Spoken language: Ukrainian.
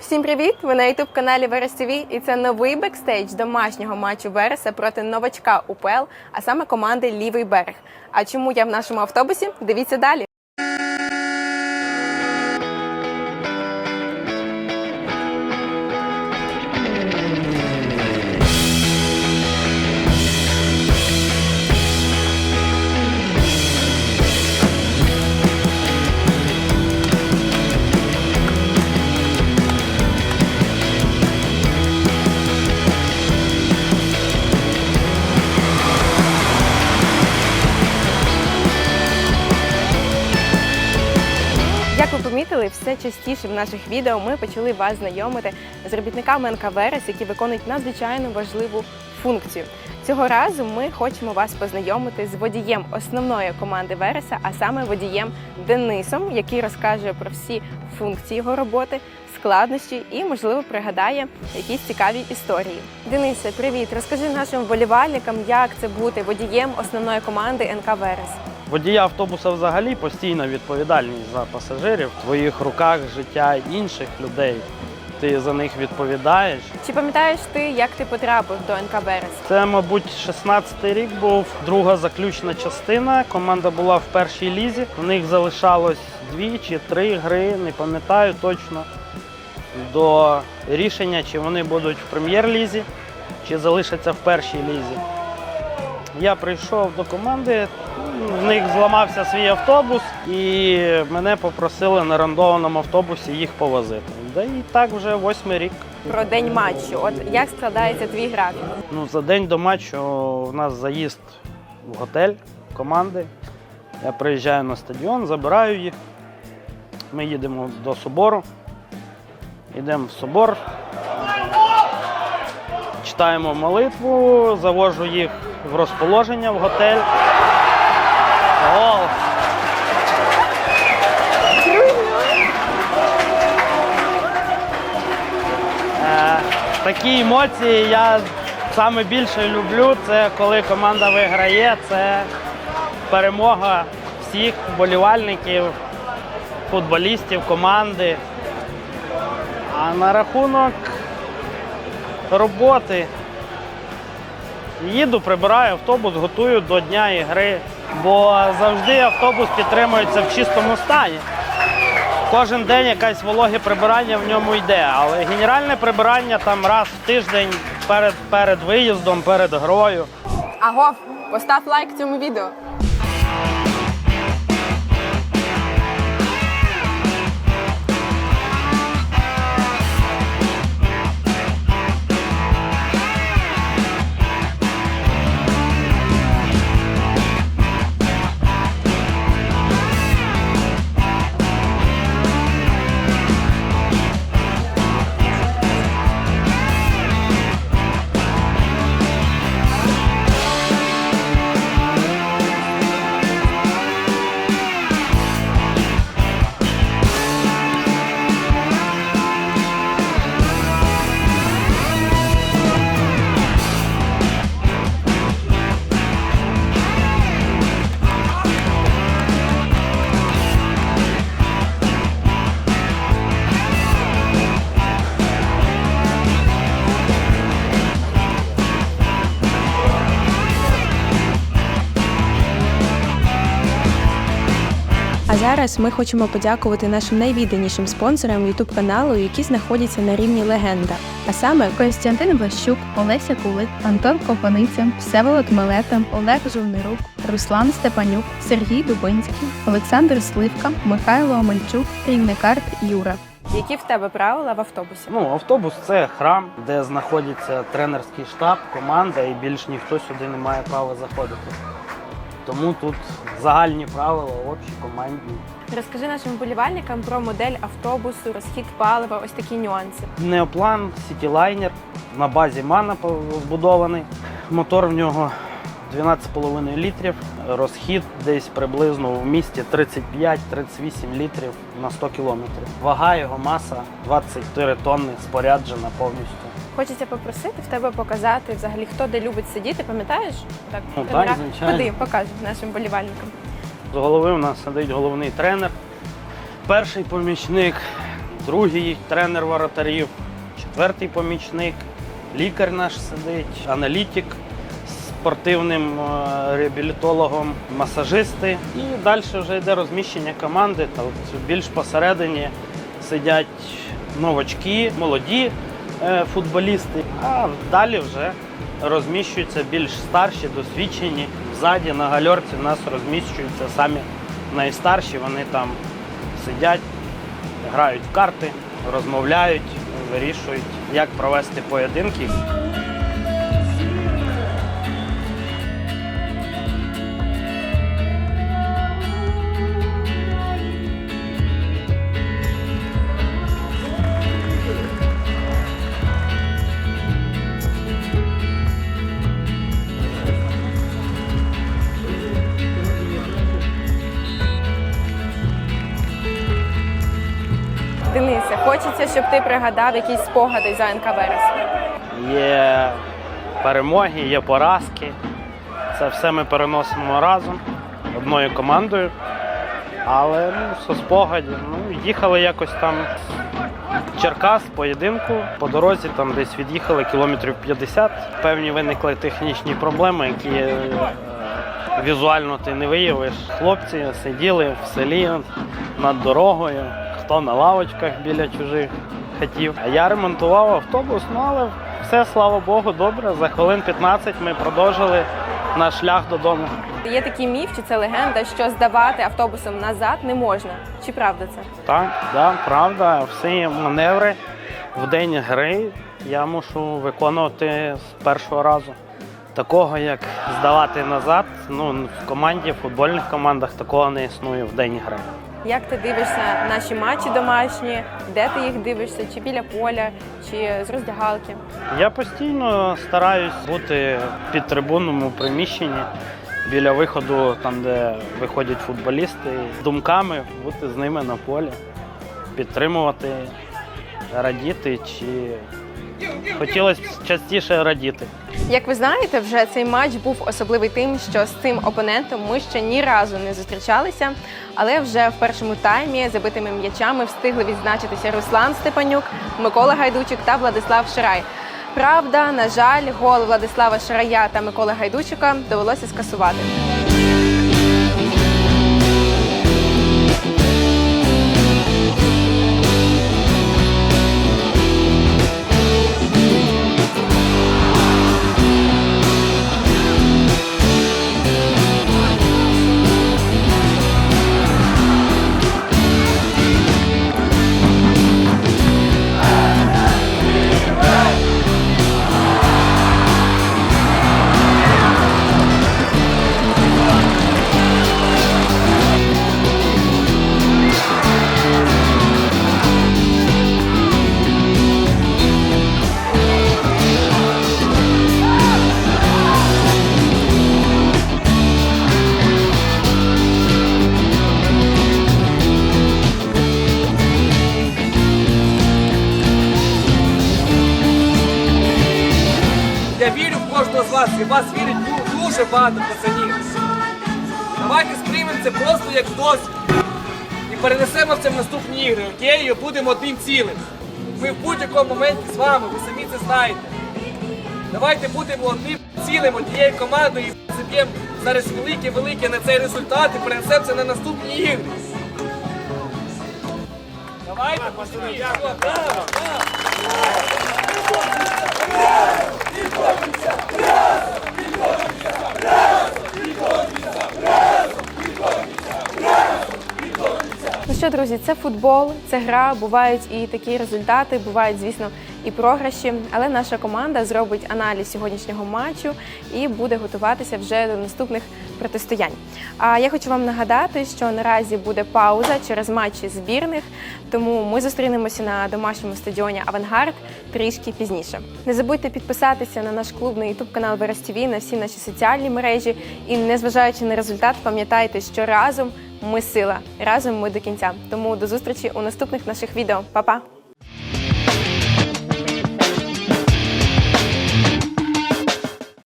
Всім привіт! Ви на youtube каналі Верес ТВ і це новий бекстейдж домашнього матчу Вереса проти новачка УПЛ, а саме команди Лівий берег. А чому я в нашому автобусі? Дивіться далі. Помітили, все частіше в наших відео ми почали вас знайомити з робітниками НК Верес, які виконують надзвичайно важливу функцію. Цього разу ми хочемо вас познайомити з водієм основної команди Вереса, а саме водієм Денисом, який розкаже про всі функції його роботи, складнощі і, можливо, пригадає якісь цікаві історії. Денисе, привіт! Розкажи нашим вболівальникам, як це бути водієм основної команди НК Верес. Водія автобуса взагалі постійна відповідальність за пасажирів. В твоїх руках життя інших людей. Ти за них відповідаєш. Чи пам'ятаєш ти, як ти потрапив до НК Верес? Це, мабуть, 16-й рік був друга заключна частина. Команда була в першій лізі. У них залишалось дві чи три гри, не пам'ятаю точно. До рішення, чи вони будуть в прем'єр-лізі, чи залишаться в першій лізі. Я прийшов до команди, в них зламався свій автобус, і мене попросили на рандованому автобусі їх повозити. Да і так вже восьмий рік. Про день матчу. От як складається твій графік? Ну, за день до матчу у нас заїзд в готель команди. Я приїжджаю на стадіон, забираю їх. Ми їдемо до собору. Йдемо в собор, читаємо молитву, завожу їх в розположення в готель. Гол! Е, Такі емоції я саме більше люблю. Це коли команда виграє, це перемога всіх вболівальників, футболістів, команди. А на рахунок роботи їду, прибираю автобус, готую до дня ігри, бо завжди автобус підтримується в чистому стані. Кожен день якесь вологе прибирання в ньому йде, але генеральне прибирання там раз в тиждень перед, перед виїздом, перед грою. Агов, постав лайк цьому відео. А зараз ми хочемо подякувати нашим найвідданішим спонсорам youtube каналу, які знаходяться на рівні легенда. А саме Костянтин Влащук, Олеся Кулик, Антон Копаниця, Всеволод Мелета, Олег Жовнирук, Руслан Степанюк, Сергій Дубинський, Олександр Сливка, Михайло Омельчук, Рівникарт Юра. Які в тебе правила в автобусі? Ну, автобус це храм, де знаходиться тренерський штаб, команда, і більш ніхто сюди не має права заходити. Тому тут загальні правила, общі командні. Розкажи нашим вболівальникам про модель автобусу, розхід палива, ось такі нюанси. Неоплан, сітілайнер, на базі мана збудований. Мотор в нього 12,5 літрів, розхід десь приблизно в місті 35-38 літрів на 100 кілометрів. Вага його маса 24 тонни, споряджена повністю. Хочеться попросити в тебе показати взагалі, хто де любить сидіти, пам'ятаєш? Так, Ну, так, звичайно. Куди покажи нашим вболівальникам. З голови у нас сидить головний тренер, перший помічник, другий тренер воротарів, четвертий помічник, лікар наш сидить, аналітик з спортивним е, реабілітологом, масажисти. І далі вже йде розміщення команди. Та от більш посередині сидять новачки, молоді футболісти, а далі вже розміщуються більш старші, досвідчені. Ззаді на гальорці нас розміщуються самі найстарші. Вони там сидять, грають в карти, розмовляють, вирішують, як провести поєдинки. Хочеться, щоб ти пригадав якісь спогади за НК Верес. Є перемоги, є поразки. Це все ми переносимо разом одною командою. Але ну, со спогадів. Ну, їхали якось там Черкас поєдинку. По дорозі там десь від'їхали кілометрів 50. Певні виникли технічні проблеми, які е, візуально ти не виявиш. Хлопці сиділи в селі над дорогою, хто на лавочках біля чужих хатів. А я ремонтував автобус, ну але все, слава Богу, добре. За хвилин 15 ми продовжили наш шлях додому. Є такий міф, чи це легенда, що здавати автобусом назад не можна. Чи правда це? Так, да, правда, всі маневри в день гри я мушу виконувати з першого разу. Такого, як здавати назад, ну в команді, в футбольних командах такого не існує в день гри. Як ти дивишся наші матчі домашні? Де ти їх дивишся? Чи біля поля, чи з роздягалки? Я постійно стараюсь бути під трибунному приміщенні біля виходу, там де виходять футболісти, з думками бути з ними на полі, підтримувати, радіти чи хотілося частіше радіти. Як ви знаєте, вже цей матч був особливий тим, що з цим опонентом ми ще ні разу не зустрічалися. Але вже в першому таймі забитими м'ячами встигли відзначитися Руслан Степанюк, Микола Гайдучик та Владислав Ширай. Правда, на жаль, гол Владислава Ширая та Миколи Гайдучика довелося скасувати. Багато пацанів. Давайте сприймемо це просто як досвід. І перенесемо це в наступні ігри, окей? І будемо одним цілим. Ми в будь-якому моменті з вами, ви самі це знаєте. Давайте будемо одним цілим, однією командою і заб'ємо зараз велике-велике на цей результат і перенесемо це на наступні ігри. Давайте, пацани, браво, браво! Ну що, друзі, це футбол, це гра. Бувають і такі результати, бувають, звісно, і програші. Але наша команда зробить аналіз сьогоднішнього матчу і буде готуватися вже до наступних протистоянь. А я хочу вам нагадати, що наразі буде пауза через матчі збірних, тому ми зустрінемося на домашньому стадіоні Авангард трішки пізніше. Не забудьте підписатися на наш клубний ютуб канал Верес на всі наші соціальні мережі. І незважаючи на результат, пам'ятайте, що разом ми сила, разом ми до кінця. Тому до зустрічі у наступних наших відео. Па-па!